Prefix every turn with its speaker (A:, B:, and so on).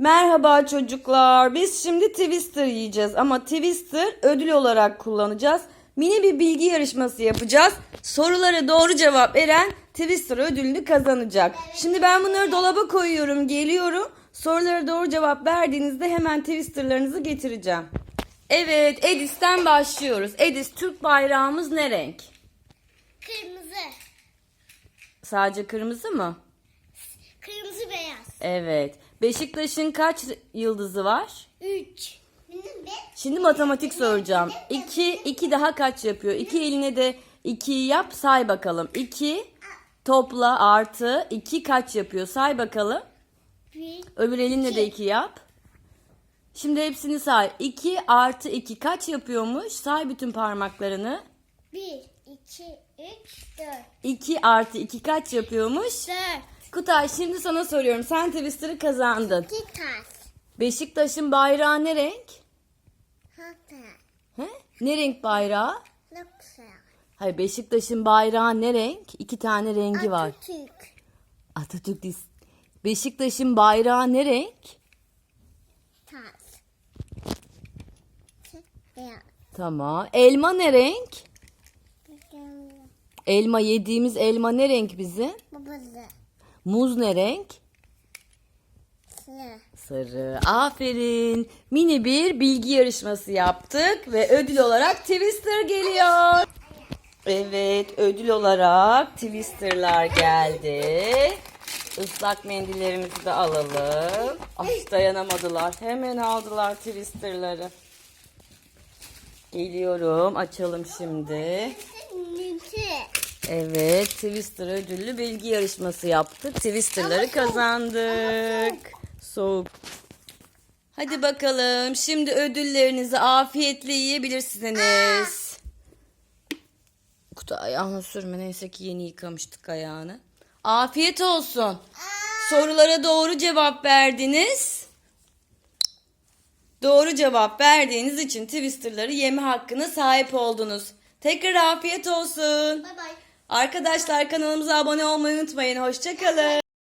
A: Merhaba çocuklar. Biz şimdi Twister yiyeceğiz ama Twister ödül olarak kullanacağız. Mini bir bilgi yarışması yapacağız. Sorulara doğru cevap veren Twister ödülünü kazanacak. Şimdi ben bunları dolaba koyuyorum, geliyorum. Sorulara doğru cevap verdiğinizde hemen Twister'larınızı getireceğim. Evet, Edis'ten başlıyoruz. Edis, Türk bayrağımız ne renk?
B: Kırmızı.
A: Sadece kırmızı mı?
B: Kırmızı beyaz.
A: Evet. Beşiktaş'ın kaç yıldızı var?
B: Üç. Benim de.
A: Şimdi matematik soracağım. 2 2 daha kaç yapıyor? 2 eline de 2'yi yap say bakalım. 2 topla artı 2 kaç yapıyor? Say bakalım. Öbür elinle de 2 yap. Şimdi hepsini say. 2 artı 2 kaç yapıyormuş? Say bütün parmaklarını.
B: Bir. iki, Üç. Dört.
A: 2 artı 2 kaç yapıyormuş?
B: Dört.
A: Kutay şimdi sana soruyorum. Sen Twister'ı kazandın.
B: İki taş.
A: Beşiktaş'ın bayrağı ne renk?
B: Hatta.
A: He? Ne renk bayrağı?
B: Yoksa.
A: Hayır Beşiktaş'ın bayrağı ne renk? İki tane rengi var.
B: Atatürk.
A: Atatürk değil. Beşiktaş'ın bayrağı ne renk?
B: Taş. Beyaz.
A: Tamam. Elma ne renk? Elma yediğimiz elma ne renk bizim?
B: Babası.
A: Muz ne renk?
B: Sıra.
A: Sarı. Aferin. Mini bir bilgi yarışması yaptık ve ödül olarak Twister geliyor. Evet, ödül olarak Twister'lar geldi. Islak mendillerimizi de alalım. Ay dayanamadılar. Hemen aldılar Twister'ları. Geliyorum. Açalım şimdi. Evet, Twister ödüllü bilgi yarışması yaptık. Twister'ları kazandık. Soğuk. Hadi bakalım. Şimdi ödüllerinizi afiyetle yiyebilirsiniz. Kutu ayağına sürme. Neyse ki yeni yıkamıştık ayağını. Afiyet olsun. Sorulara doğru cevap verdiniz. Doğru cevap verdiğiniz için Twister'ları yeme hakkına sahip oldunuz. Tekrar afiyet olsun.
B: Bay bay.
A: Arkadaşlar kanalımıza abone olmayı unutmayın. Hoşçakalın.